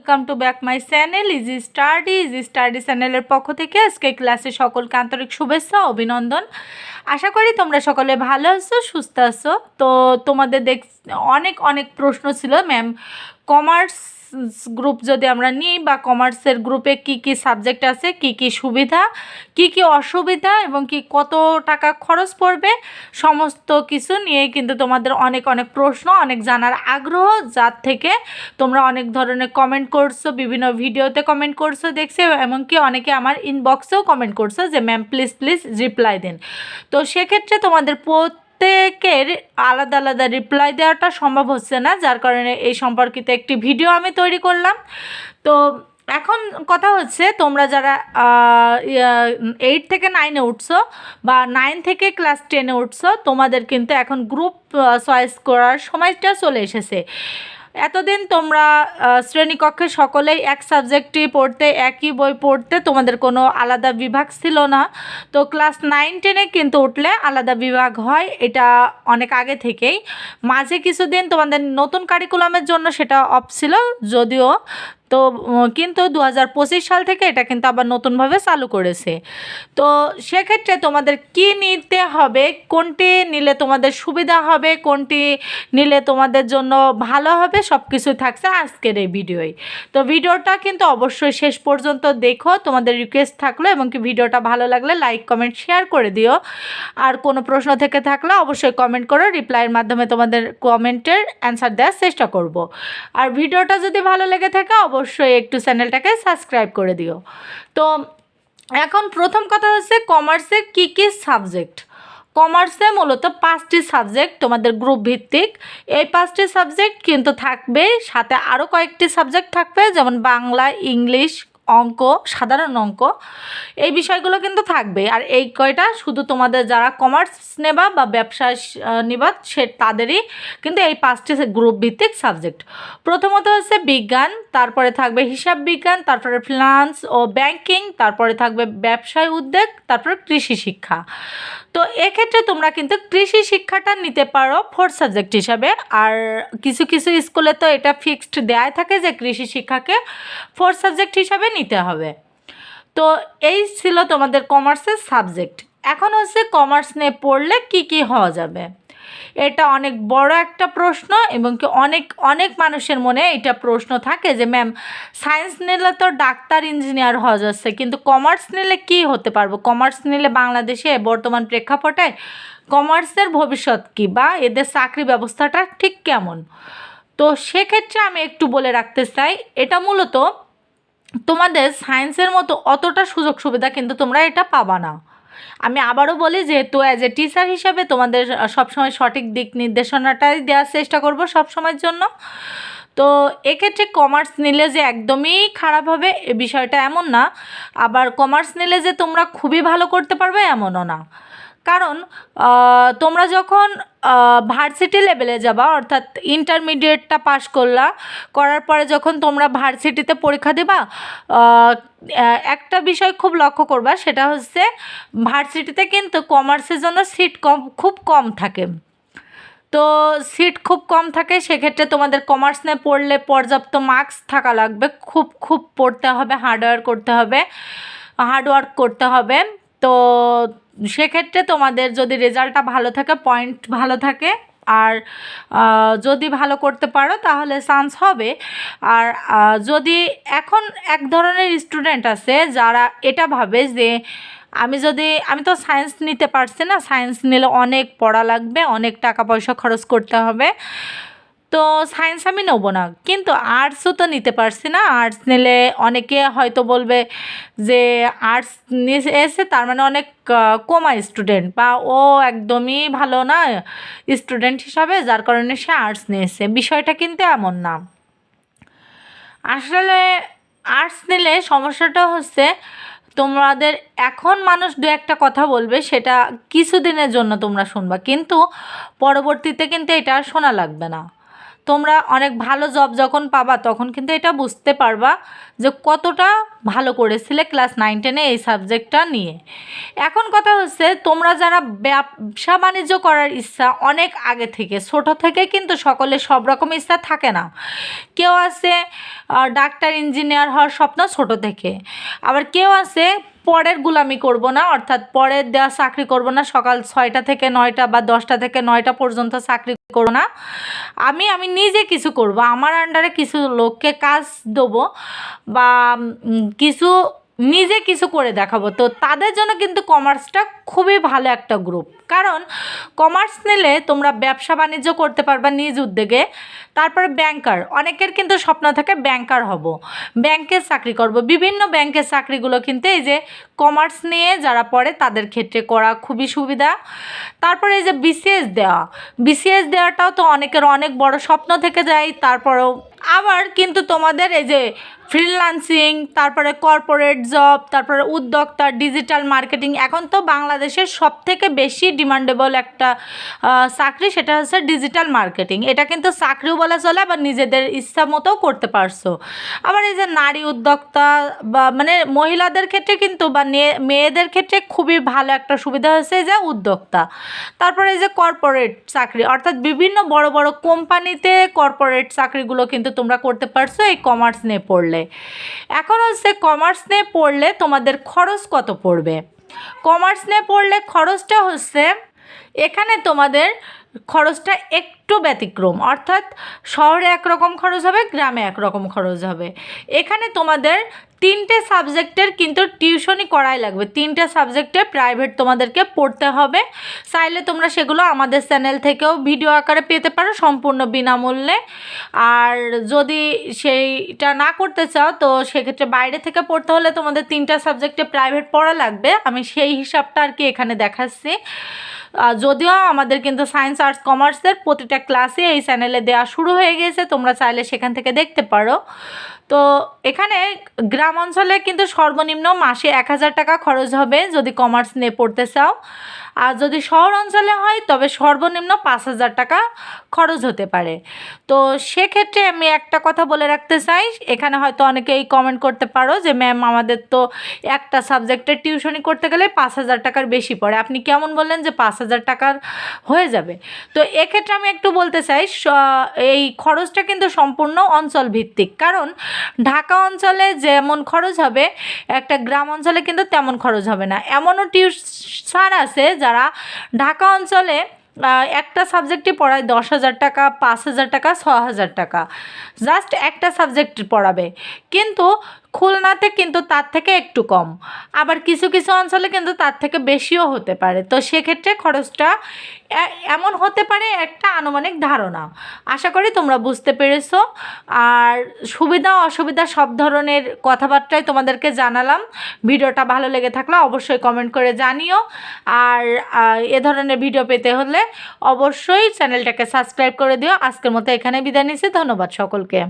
Welcome to back my channel easy study easy study চ্যানেলের পক্ষ থেকে আজকে ক্লাসে সকলকে আন্তরিক শুভেচ্ছা অভিনন্দন। আশা করি তোমরা সকলে ভালো আছো, সুস্থ আছো। তো তোমাদের দেখ অনেক অনেক প্রশ্ন ছিল ম্যাম কমার্স গ্রুপ যদি আমরা নিই বা কমার্সের গ্রুপে কি কি সাবজেক্ট আছে, কি কি সুবিধা, কি কি অসুবিধা এবং কি কত টাকা খরচ পড়বে, সমস্ত কিছু নিয়ে কিন্তু তোমাদের অনেক অনেক প্রশ্ন, অনেক জানার আগ্রহ, যার থেকে তোমরা অনেক ধরনের কমেন্ট করছ, বিভিন্ন ভিডিওতে কমেন্ট করছ, দেখছি, এমনকি অনেকে আমার ইনবক্সেও কমেন্ট করছ যে ম্যাম প্লিজ প্লিজ রিপ্লাই দিন। তো সেক্ষেত্রে তোমাদের প্রত্যেকের আলাদা আলাদা রিপ্লাই দেওয়াটা সম্ভব হচ্ছে না, যার কারণে এই সম্পর্কিত একটি ভিডিও আমি তৈরি করলাম। তো এখন কথা হচ্ছে, তোমরা যারা এইট থেকে নাইনে উঠছো বা নাইন থেকে ক্লাস টেনে উঠছো, তোমাদের কিন্তু এখন গ্রুপ চয়েস করার সময়টা চলে এসেছে। এতদিন তোমরা শ্রেণীকক্ষে সকলেই এক সাবজেক্টই পড়তে, একই বই পড়তে, তোমাদের কোনো আলাদা বিভাগ ছিল না। তো ক্লাস নাইন টেনে কিন্তু উঠলে আলাদা বিভাগ হয়, এটা অনেক আগে থেকেই। মাঝে কিছুদিন তোমাদের নতুন কারিকুলামের জন্য সেটা অফ ছিল, যদিও তো কিন্তু দু হাজার পঁচিশ সাল থেকে এটা কিন্তু আবার নতুনভাবে চালু করেছে। তো সেক্ষেত্রে তোমাদের কি নিতে হবে? কোনটি নিলে তোমাদের সুবিধা হবে? কোনটি নিলে তোমাদের জন্য ভালো হবে? সব কিছু থাকছে আজকের এই ভিডিওয়। তো ভিডিওটা কিন্তু অবশ্যই শেষ পর্যন্ত দেখো। তোমাদের রিকোয়েস্ট থাকল এবং কি ভিডিওটা ভালো লাগলে লাইক কমেন্ট শেয়ার করে দিও। আর কোনো প্রশ্ন থেকে থাকলে অবশ্যই কমেন্ট করো। রিপ্লাইয়ের মাধ্যমে তোমাদের কমেন্টের অ্যান্সার দেওয়ার চেষ্টা করব। আর ভিডিওটা যদি ভালো লেগে থাকে, অবশ্যই একটু চ্যানেলটাকে সাবস্ক্রাইব করে দিও। তো এখন প্রথম কথা হচ্ছে কমার্সে কী কী সাবজেক্ট কমার্সে মূলত পাঁচটি সাবজেক্ট তোমাদের গ্রুপ ভিত্তিক। এই পাঁচটি সাবজেক্ট কিন্তু থাকবে, সাথে আরও কয়েকটি সাবজেক্ট থাকবে, যেমন বাংলা, ইংলিশ অঙ্ক, সাধারণ অঙ্ক, এই বিষয়গুলো কিন্তু থাকবে। আর এই কয়টা শুধু তোমাদের যারা কমার্স নেবা বা ব্যবসা নিবা, সে তাদেরই কিন্তু এই পাঁচটি গ্রুপ ভিত্তিক সাবজেক্ট প্রথমত হচ্ছে বিজ্ঞান, তারপরে থাকবে হিসাব বিজ্ঞান, তারপরে ফিনান্স ও ব্যাংকিং তারপরে থাকবে ব্যবসায় উদ্যোগ, তারপরে কৃষি শিক্ষা। তো এক্ষেত্রে তোমরা কিন্তু কৃষি শিক্ষাটা নিতে পারো ফোর্থ সাবজেক্ট হিসাবে। আর কিছু কিছু স্কুলে তো এটা ফিক্সড দেয়াই থাকে যে কৃষি শিক্ষাকে ফোর্থ সাবজেক্ট হিসাবে নিতে হবে। তো এই ছিল তোমাদের কমার্সের সাবজেক্ট এখন হচ্ছে কমার্স নিয়ে পড়লে কি কি হওয়া যাবে? এটা অনেক বড় একটা প্রশ্ন এবং কি অনেক অনেক মানুষের মনে এটা প্রশ্ন থাকে যে, ম্যাম সায়েন্স নিলে তো ডাক্তার ইঞ্জিনিয়ার হওয়া যাচ্ছে, কিন্তু কমার্স নিলে কি হতে পারব? কমার্স নিলে বাংলাদেশে বর্তমান প্রেক্ষাপটে কমার্সের ভবিষ্যৎ কী বা এদের চাকরি ব্যবস্থাটা ঠিক কেমন? তো সেক্ষেত্রে আমি একটু বলে রাখতে চাই, এটা মূলত তোমাদের সায়েন্সের মতো অতটা সুযোগ সুবিধা কিন্তু তোমরা এটা পাবা না। আমি আবারও বলি যেহেতু অ্যাজ এ টিচার হিসাবে তোমাদের সবসময় সঠিক দিক নির্দেশনাটাই দেওয়ার চেষ্টা করব সবসময়ের জন্য। তো এক্ষেত্রে কমার্স নিলে যে একদমই খারাপ হবে এ বিষয়টা এমন না, আবার কমার্স নিলে যে তোমরা খুবই ভালো করতে পারবে এমনও না। কারণ তোমরা যখন ভার্সিটি লেভেলে যাবা, অর্থাৎ ইন্টারমিডিয়েটটা পাশ করলা, করার পরে যখন তোমরা ভার্সিটিতে পরীক্ষা দেবা একটা বিষয় খুব লক্ষ্য করবা, সেটা হচ্ছে ভার্সিটিতে কিন্তু কমার্সের জন্য সিট কম, খুব কম থাকে। তো সিট খুব কম থাকে, সেক্ষেত্রে তোমাদের কমার্স নিয়ে পড়লে পর্যাপ্ত মার্কস থাকা লাগবে। খুব খুব পড়তে হবে হার্ডওয়ার্ক করতে হবে হার্ডওয়ার্ক করতে হবে। তো সেক্ষেত্রে তোমাদের যদি রেজাল্টটা ভালো থাকে পয়েন্ট ভালো থাকে, আর যদি ভালো করতে পারো তাহলে চান্স হবে। আর যদি এখন এক ধরনের স্টুডেন্ট আছে যারা এটা ভাবে যে আমি যদি, আমি তো সায়েন্স নিতে পারছি না সায়েন্স নিলে অনেক পড়া লাগবে, অনেক টাকা পয়সা খরচ করতে হবে। তো সায়েন্স আমি নেব না। কিন্তু আর্টসও তো নিতে পারছি না। আর্টস নিলে অনেকে হয়তো বলবে যে আর্টস এসে তার মানে অনেক কমা স্টুডেন্ট বা ও একদমই ভালো না স্টুডেন্ট হিসাবে, যার কারণে সে আর্টস নিয়েছে। বিষয়টা কিন্তু এমন না। আসলে আর্টস নিলে সমস্যাটা হচ্ছে, তোমাদের এখন মানুষ দু একটা কথা বলবে, সেটা কিছুদিনের জন্য তোমরা শুনবা। কিন্তু পরবর্তীতে কিন্তু এটা আর শোনা লাগবে না। তোমরা অনেক ভালো জব যখন পাবা, তখন কিন্তু এটা বুঝতে পারবা যে কতটা ভালো করেছিলে ক্লাস নাইন টেনে এই সাবজেক্টটা নিয়ে। এখন কথা হচ্ছে, তোমরা যারা ব্যবসা বাণিজ্য করার ইচ্ছা অনেক আগে থেকে, ছোট থেকে কিন্তু সকলে সব রকম ইচ্ছা থাকে না। কেউ আছে ডাক্তার ইঞ্জিনিয়ার হওয়ার স্বপ্ন ছোট থেকে। আবার কেউ আছে পরের গুলামি করব না, অর্থাৎ পরের দেওয়া চাকরি করব না, সকাল ছয়টা থেকে নয়টা বা দশটা থেকে নয়টা পর্যন্ত চাকরি করো না। আমি আমি নিজে কিছু করব, আমার আন্ডারে কিছু লোককে কাজ দেবো বা কিছু, নিজে কিছু করে দেখাবো। তো তাদের জন্য কিন্তু কমার্সটা খুবই ভালো একটা গ্রুপ কারণ কমার্স নিলে তোমরা ব্যবসা বাণিজ্য করতে পারবা নিজ উদ্যোগে, তারপরে ব্যাংকার অনেকের কিন্তু স্বপ্ন থাকে ব্যাংকার হব। ব্যাংকের চাকরি করব। বিভিন্ন ব্যাংকের চাকরিগুলো কিন্তু এই যে কমার্স নিয়ে যারা পড়ে তাদের ক্ষেত্রে করা খুবই সুবিধা। তারপরে এই যে বিসিএস দেওয়া। বিসিএস দেওয়াটাও তো অনেকের অনেক বড় স্বপ্ন থেকে যায়, তারপরেও আবার কিন্তু তোমাদের এই যে ফ্রিল্যান্সিং তারপরে কর্পোরেট জব তারপরে উদ্যোক্তা ডিজিটাল মার্কেটিং এখন তো বাংলাদেশের সব থেকে বেশি ডিমান্ডেবল একটা চাকরি সেটা হচ্ছে ডিজিটাল মার্কেটিং এটা কিন্তু চাকরিও বলা চলে, আবার নিজেদের ইচ্ছা মতো করতে পারছ। আবার এই যে নারী উদ্যোক্তা বা মানে মহিলাদের ক্ষেত্রে কিন্তু বা মেয়েদের ক্ষেত্রে খুবই ভালো একটা সুবিধা হয়েছে যে উদ্যোক্তা। তারপরে এই যে কর্পোরেট চাকরি, অর্থাৎ বিভিন্ন বড় বড় কোম্পানিতে কর্পোরেট চাকরিগুলো কিন্তু তোমরা করতে পারছ, এই কমার্স নিয়ে পড়লে। এখন হচ্ছে কমার্স নিয়ে পড়লে তোমাদের খরচ কত পড়বে? কমার্স নিয়ে পড়লে খরচটা হচ্ছে এখানে তোমাদের খরচটা একটু ব্যতিক্রম, অর্থাৎ শহরে একরকম খরচ হবে, গ্রামে একরকম খরচ হবে। এখানে তোমাদের তিনটে সাবজেক্টের কিন্তু টিউশনই করাই লাগবে। তিনটে সাবজেক্টে প্রাইভেট তোমাদেরকে পড়তে হবে। চাইলে তোমরা সেগুলো আমাদের চ্যানেল থেকেও ভিডিও আকারে পেতে পারো সম্পূর্ণ বিনামূল্যে। আর যদি সেইটা না করতে চাও, তো সেক্ষেত্রে বাইরে থেকে পড়তে হলে তোমাদের তিনটা সাবজেক্টে প্রাইভেট পড়া লাগবে। আমি সেই হিসাবটা আর কি এখানে দেখাচ্ছি। যদিও আমাদের কিন্তু সায়েন্স আর্টস কমার্সের প্রতিটা ক্লাসে এই চ্যানেলে দেওয়া শুরু হয়ে গেছে, তোমরা চাইলে সেখান থেকে দেখতে পারো। তো এখানে গ্রাম অঞ্চলে কিন্তু সর্বনিম্ন মাসে এক হাজার টাকা খরচ হবে যদি কমার্স নিয়ে পড়তে চাও। আর যদি শহর অঞ্চলে হয়, তবে সর্বনিম্ন পাঁচ হাজার টাকা খরচ হতে পারে। তো সেক্ষেত্রে আমি একটা কথা বলে রাখতে চাই। এখানে হয়তো অনেকেই কমেন্ট করতে পারো যে ম্যাম আমাদের তো একটা সাবজেক্টের টিউশনি করতে গেলে পাঁচ হাজার টাকার বেশি পড়ে। আপনি কেমন বললেন যে, পাঁচ হাজার টাকার হয়ে যাবে। তো এক্ষেত্রে আমি একটু বলতে চাই এই খরচটা কিন্তু সম্পূর্ণ অঞ্চল ভিত্তিক কারণ ঢাকা অঞ্চলে যেমন খরচ হবে, একটা গ্রাম অঞ্চলে কিন্তু তেমন খরচ হবে না। এমনও টিউশন আছে যারা ঢাকা অঞ্চলে একটা সাবজেক্টে পড়ায় দশ হাজার টাকা, পাঁচ হাজার টাকা, ছ হাজার টাকা। জাস্ট একটা সাবজেক্ট পড়াবে। কিন্তু খুলনাতে কিন্তু তার থেকে একটু কম। আবার কিছু কিছু অঞ্চলে কিন্তু তার থেকে বেশিও হতে পারে। তো সেক্ষেত্রে খরচটা এমন হতে পারে একটা আনুমানিক ধারণা। আশা করি তোমরা বুঝতে পেরেছ। আর সুবিধা, অসুবিধা সব ধরনের কথাবার্তাই তোমাদেরকে জানালাম। ভিডিওটা ভালো লেগে থাকলে অবশ্যই কমেন্ট করে জানিও। আর এ ধরনের ভিডিও পেতে হলে অবশ্যই চ্যানেলটাকে সাবস্ক্রাইব করে দিও। আজকের মতো এখানে বিদায় নিচ্ছি। ধন্যবাদ সকলকে।